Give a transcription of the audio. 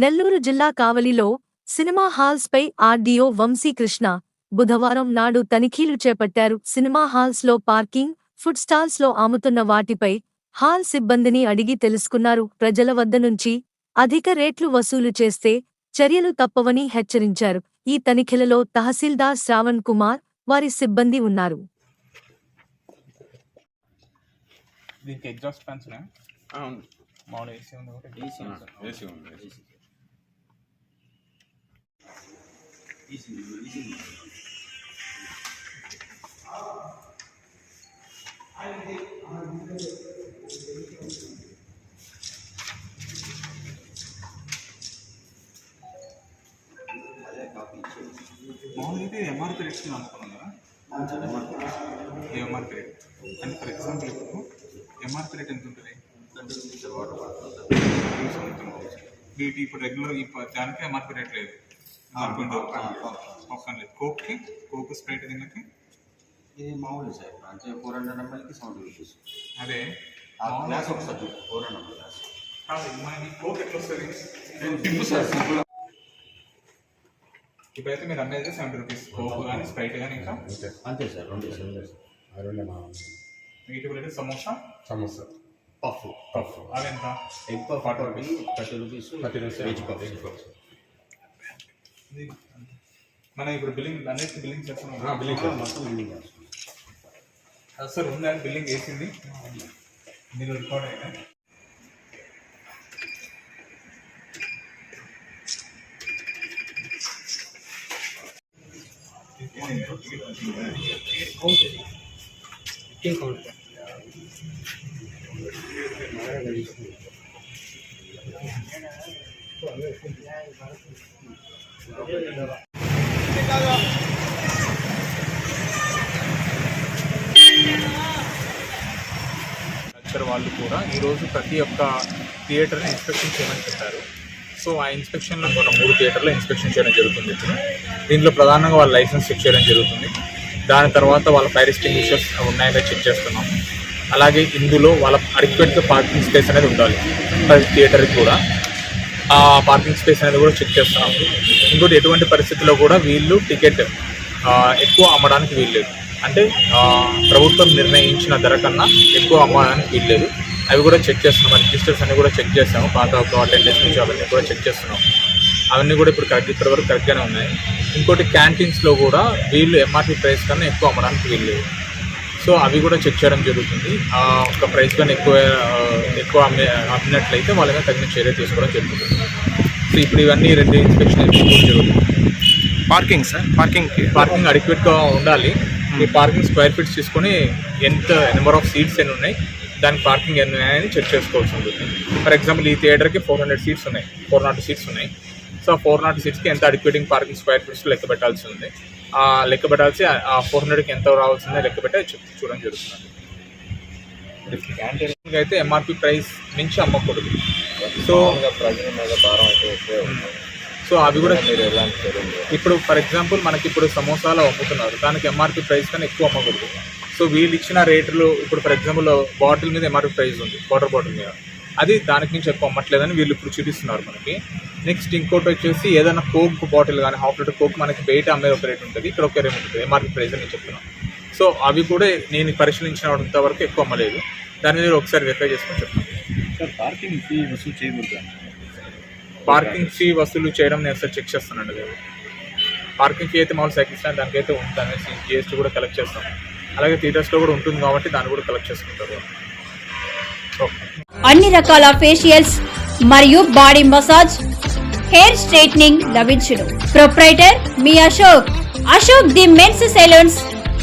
నెల్లూరు జిల్లా కావలిలో cinema halls పై ఆర్డీఓ వంశీకృష్ణ బుధవారం నాడు తనిఖీలు చేపట్టారు. సినిమా హాల్స్లో పార్కింగ్ ఫుడ్ స్టాల్స్లో అమ్ముతున్న వాటిపై హాల్ సిబ్బందిని అడిగి తెలుసుకున్నారు. ప్రజల వద్ద నుంచి అధిక రేట్లు వసూలు చేస్తే చర్యలు తప్పవని హెచ్చరించారు. ఈ తనిఖీలలో తహసీల్దార్ శ్రావణ్ కుమార్ వారి సిబ్బంది ఉన్నారు. దీనికి ఎగ్జాస్ట్ ఫ్యాన్స్ ఉన్నాయా? అవును. మామూలు ఏసీ ఉంది ఏసీ ఉంది ఏసీ ఉంది. మామూలుగా ఎంఆర్పీ రేట్స్ అమ్ముకున్నాం కదా? ఎంఆర్పీ రేట్ అంటే ఫర్ ఎగ్జాంపుల్ ఇప్పుడు ఎంఆర్పీ రేట్ ఎంత ఉంటుంది. వీటి ఇప్పుడు రెగ్యులర్ ప- దానికి ఎంఆర్పీ రేట్ లేదు. ఒక్క లేదు కోక్కి? కోక్ స్ప్రైట్ దీనికి ఇది మామూలు సార్. అంటే ఫోర్ హండ్రెడ్ ఎంఎల్కి సెవెంటీ రూపీస్. అదే. ఆ గ్లాస్ ఒకసారి ఫోర్ హండ్రెడ్ గ్లాస్. కాదు మనకి కోక్ ఎట్లా వస్తుంది? Tippu sir simple. ఇప్పుడైతే మీరు అమ్మేది సెవెంటీ రూపీస్ కోక్ కానీ స్ప్రైట్ కానీ ఇంకా? అంతే సార్ రెండు సార్. రెండే వీటి అయితే సమోసా? సమోసా. పఫ్. పఫ్. అవి ఎంత egg puff forty rupees. Thirty rupees. Thirty rupees. Veg puff. ఇది మనం ఇప్పుడు బిల్లింగ్ అన్నిటికీ బిల్లింగ్ చేస్తున్నాం బిల్లింగ్ మొత్తం బిల్డింగ్ చేస్తాం సార్ ఉందా బిల్లింగ్ వేసింది మీరు రికార్డ్ అయినా కల్చర్ వాళ్ళు కూడా ఈరోజు ప్రతి ఒక్క థియేటర్ని ఇన్స్పెక్షన్ చేయమని చెప్పారు. సో ఆ ఇన్స్పెక్షన్లో మన మూడు థియేటర్లో ఇన్స్పెక్షన్ చేయడం జరుగుతుంది. ఇప్పుడు దీంట్లో ప్రధానంగా వాళ్ళ లైసెన్స్ చెక్ చేయడం జరుగుతుంది. దాని తర్వాత వాళ్ళ ఫైర్ ఎక్స్టింగ్విషర్స్ ఉన్నాయని చెక్ చేస్తున్నాం. అలాగే ఇందులో వాళ్ళ అడిక్వేట్గా పార్కింగ్ స్పేస్ అనేది ఉండాలి. ప్రతి థియేటర్కి కూడా. ఆ పార్కింగ్ స్పేస్ అనేది కూడా చెక్ చేస్తున్నాం. ఇంకోటి ఎటువంటి పరిస్థితుల్లో కూడా వీళ్ళు టికెట్ ఎక్కువ అమ్మడానికి వీల్లేదు. అంటే ప్రభుత్వం నిర్ణయించిన ధర కన్నా ఎక్కువ అమ్మడానికి వీల్లేదు. అవి కూడా చెక్ చేస్తున్నాం. రిజిస్టర్స్ అన్ని కూడా చెక్ చేసాము పాత అటెండెన్స్ నుంచి అవన్నీ కూడా చెక్ చేస్తున్నాం. అవన్నీ కూడా ఇప్పుడు కరెక్ట్ ఇప్పటి వరకు కరెక్ట్గానే ఉన్నాయి. ఇంకోటి క్యాంటీన్స్లో కూడా వీళ్ళు ఎంఆర్పి ప్రైస్ కన్నా ఎక్కువ అమ్మడానికి వీల్లేదు. సో అవి కూడా చెక్ చేయడం జరుగుతుంది. ఆ, ఒక ప్రైస్ కన్నా ఎక్కువ ఎక్కువ అమ్మే అమ్మినట్లయితే వాళ్ళ మీద తగిన చర్య తీసుకోవడం జరుగుతుంది. ఇప్పుడు ఇవన్నీ రెండు ఇన్స్పెక్షన్ జరుగుతుంది పార్కింగ్ సార్ పార్కింగ్ పార్కింగ్ అడిక్వేట్గా ఉండాలి. ఈ పార్కింగ్ స్క్వేర్ ఫీట్స్ తీసుకొని ఎంత నెంబర్ ఆఫ్ సీట్స్ ఎన్ని ఉన్నాయి దానికి పార్కింగ్ ఎన్ని ఉన్నాయని చెక్ చేసుకోవాల్సి ఉంటుంది. ఫర్ ఎగ్జాంపుల్ ఈ థియేటర్కి ఫోర్ హండ్రెడ్ సీట్స్ ఉన్నాయి. ఫోర్ నాట్ సీట్స్ ఉన్నాయి. సో ఆ ఫోర్ నాట్ సీట్స్కి ఎంత అడిక్వేటింగ్ పార్కింగ్ స్క్వేర్ ఫీట్స్ లెక్క పెట్టాల్సి ఉంది. ఆ లెక్క పెట్టాల్సి ఆ ఫోర్ హండ్రెడ్కి ఎంత రావాల్సిందో లెక్క పెట్టి చూడడం జరుగుతుంది. క్యాంటీన్ అయితే ఎంఆర్పి ప్రైస్ నుంచి అమ్మకూడదు. సో ప్రజల మీద భారం అయితే. సో అవి కూడా మీరు ఇప్పుడు ఫర్ ఎగ్జాంపుల్ మనకి ఇప్పుడు సమోసాలు అమ్ముతున్నారు. దానికి ఎంఆర్పి ప్రైస్ కన్నా ఎక్కువ అమ్మకూడదు. సో వీళ్ళు ఇచ్చిన రేట్లు ఇప్పుడు ఫర్ ఎగ్జాంపుల్ బాటిల్ మీద ఎంఆర్పి ప్రైస్ ఉంది. వాటర్ బాటిల్ మీద. అది దానికి నుంచి ఎక్కువ అమ్మట్లేదని వీళ్ళు ఇప్పుడు చూపిస్తున్నారు మనకి. నెక్స్ట్ ఇంకోటి వచ్చేసి ఏదైనా కోక్ బాటిల్ కానీ హాఫ్ లీటర్ కోక్ మనకి బయట అమ్మేది ఒక రేట్ ఉంటుంది. ఇక్కడ ఒక రేట్ ఉంటుంది. ఎంఆర్పి ప్రైస్ అని నేను చెప్తున్నాను సో అవి కూడా నేను పరిశీలించినంత వరకు ఎక్కువ అమ్మలేదు. దాని మీద ఒకసారి వెరిఫై చేసుకొని చెప్తాను సార్ పార్కింగ్ ఫీ వసూలు చేయకూడదు పార్కింగ్ ఫీ వసూలు చేయడం నేను ఒకసారి చెక్ చేస్తానండి అది. పార్కింగ్ ఫీ అయితే మామూలు సైకిల్ స్టాండ్ దానికైతే ఉంటుంది అనేసి జిఎస్టీ కూడా కలెక్ట్ చేస్తాం. అలాగే థియేటర్స్లో కూడా ఉంటుంది కాబట్టి దాన్ని కూడా కలెక్ట్ చేసుకుంటారు. ఓకే. అన్ని రకాల ఫేషియల్స్ మరియు బాడీ మసాజ్ హెయిర్ స్ట్రైట్నింగ్ లభించును. Proprietor me Ashok. Ashok the men's salons